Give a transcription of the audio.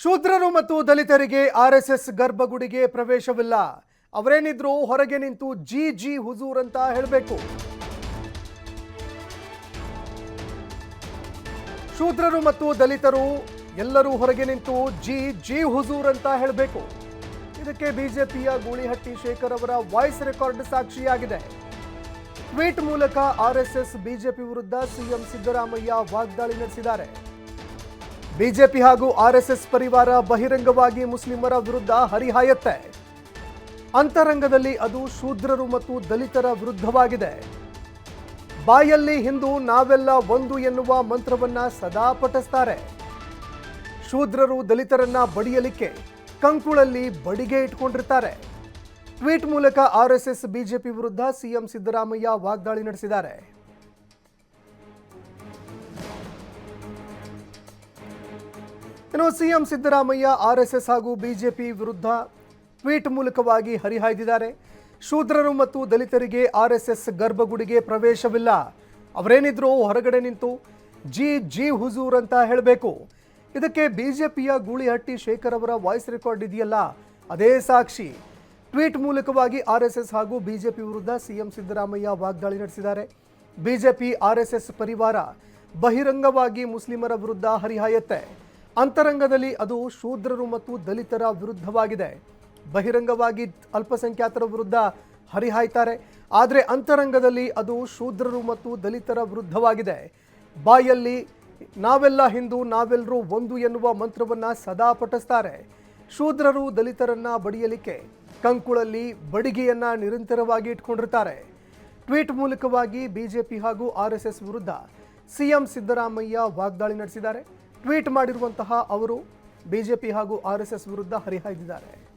ಶೂದ್ರರು ಮತ್ತು ದಲಿತರಿಗೆ ಆರ್ಎಸ್ಎಸ್ ಗರ್ಭಗುಡಿಗೆ ಪ್ರವೇಶವಿಲ್ಲ. ಅವರೇನಿದ್ರು ಹೊರಗೆ ನಿಂತು ಜಿ ಜಿ ಹುಜೂರ್ ಅಂತ ಹೇಳಬೇಕು. ಶೂದ್ರರು ಮತ್ತು ದಲಿತರು ಎಲ್ಲರೂ ಹೊರಗೆ ನಿಂತು ಜಿ ಜಿ ಹುಜೂರ್ ಅಂತ ಹೇಳಬೇಕು. ಇದಕ್ಕೆ ಬಿಜೆಪಿಯ ಗೂಳಿಹಟ್ಟಿ ಶೇಖರ್ ಅವರ ವಾಯ್ಸ್ ರೆಕಾರ್ಡ್ ಸಾಕ್ಷಿಯಾಗಿದೆ. ಟ್ವೀಟ್ ಮೂಲಕ ಆರ್ಎಸ್ಎಸ್ ಬಿಜೆಪಿ ವಿರುದ್ಧ ಸಿಎಂ ಸಿದ್ದರಾಮಯ್ಯ ವಾಗ್ದಾಳಿ ನಡೆಸಿದ್ದಾರೆ. ಬಿಜೆಪಿ ಹಾಗೂ ಆರ್ಎಸ್ಎಸ್ ಪರಿವಾರ ಬಹಿರಂಗವಾಗಿ ಮುಸ್ಲಿಮರ ವಿರುದ್ಧ ಹರಿಹಾಯತ್ತೆ. ಅಂತರಂಗದಲ್ಲಿ ಅದು ಶೂದ್ರರು ಮತ್ತು ದಲಿತರ ವಿರುದ್ಧವಾಗಿದೆ. ಬಾಯಲ್ಲಿ ಹಿಂದೂ ನಾವೆಲ್ಲ ಒಂದು ಎನ್ನುವ ಮಂತ್ರವನ್ನ ಸದಾ ಪಠಿಸ್ತಾರೆ. ಶೂದ್ರರು ದಲಿತರನ್ನ ಬಡಿಯಲಿಕ್ಕೆ ಕಂಕುಳಲ್ಲಿ ಬಡಿಗೆ ಇಟ್ಕೊಂಡಿರ್ತಾರೆ. ಟ್ವೀಟ್ ಮೂಲಕ ಆರ್ಎಸ್ಎಸ್, ಬಿಜೆಪಿ ವಿರುದ್ಧ ಸಿಎಂ ಸಿದ್ದರಾಮಯ್ಯ ವಾಗ್ದಾಳಿ ನಡೆಸಿದ್ದಾರೆ. ಇನ್ನು ಸಿಎಂ ಸಿದ್ದರಾಮಯ್ಯ ಆರ್ಎಸ್ಎಸ್ ಹಾಗೂ ಬಿಜೆಪಿ ವಿರುದ್ಧ ಟ್ವೀಟ್ ಮೂಲಕವಾಗಿ ಹರಿಹಾಯ್ದಿದ್ದಾರೆ. ಶೂದ್ರರು ಮತ್ತು ದಲಿತರಿಗೆ ಆರ್ಎಸ್ಎಸ್ ಗರ್ಭಗುಡಿಗೆ ಪ್ರವೇಶವಿಲ್ಲ. ಅವರೇನಿದ್ರು ಹೊರಗಡೆ ನಿಂತು ಜಿ ಜಿ ಹುಜೂರ್ ಅಂತ ಹೇಳಬೇಕು. ಇದಕ್ಕೆ ಬಿಜೆಪಿಯ ಗೂಳಿಹಟ್ಟಿ ಶೇಖರ್ ಅವರ ವಾಯ್ಸ್ ರೆಕಾರ್ಡ್ ಇದೆಯಲ್ಲ, ಅದೇ ಸಾಕ್ಷಿ. ಟ್ವೀಟ್ ಮೂಲಕವಾಗಿ ಆರ್ಎಸ್ಎಸ್ ಹಾಗೂ ಬಿಜೆಪಿ ವಿರುದ್ಧ ಸಿಎಂ ಸಿದ್ದರಾಮಯ್ಯ ವಾಗ್ದಾಳಿ ನಡೆಸಿದ್ದಾರೆ. ಬಿಜೆಪಿ ಆರ್ಎಸ್ಎಸ್ ಪರಿವಾರ ಬಹಿರಂಗವಾಗಿ ಮುಸ್ಲಿಮರ ವಿರುದ್ಧ ಹರಿಹಾಯತ್ತೆ. ಅಂತರಂಗದಲ್ಲಿ ಅದು ಶೂದ್ರರು ಮತ್ತು ದಲಿತರ ವಿರುದ್ಧವಾಗಿದೆ. ಬಹಿರಂಗವಾಗಿ ಅಲ್ಪಸಂಖ್ಯಾತರ ವಿರುದ್ಧ ಹರಿಹಾಯ್ತಾರೆ. ಆದರೆ ಅಂತರಂಗದಲ್ಲಿ ಅದು ಶೂದ್ರರು ಮತ್ತು ದಲಿತರ ವಿರುದ್ಧವಾಗಿದೆ. ಬಾಯಲ್ಲಿ ನಾವೆಲ್ಲ ಹಿಂದೂ ನಾವೆಲ್ಲರೂ ಒಂದು ಎನ್ನುವ ಮಂತ್ರವನ್ನು ಸದಾ ಪಠಿಸ್ತಾರೆ. ಶೂದ್ರರು ದಲಿತರನ್ನ ಬಡಿಯಲಿಕ್ಕೆ ಕಂಕುಳಲ್ಲಿ ಬಡಿಗೆಯನ್ನ ನಿರಂತರವಾಗಿ ಇಟ್ಕೊಂಡಿರ್ತಾರೆ. ಟ್ವೀಟ್ ಮೂಲಕವಾಗಿ ಬಿಜೆಪಿ ಹಾಗೂ ಆರ್ಎಸ್ಎಸ್ ವಿರುದ್ಧ ಸಿಎಂ ಸಿದ್ದರಾಮಯ್ಯ ವಾಗ್ದಾಳಿ ನಡೆಸಿದ್ದಾರೆ. ಟ್ವೀಟ್ ಮಾಡಿರುವಂತಹ ಅವರು ಬಿಜೆಪಿ ಹಾಗೂ ಆರ್ಎಸ್ಎಸ್ ವಿರುದ್ಧ ಹರಿಹಾಯ್ದಿದ್ದಾರೆ.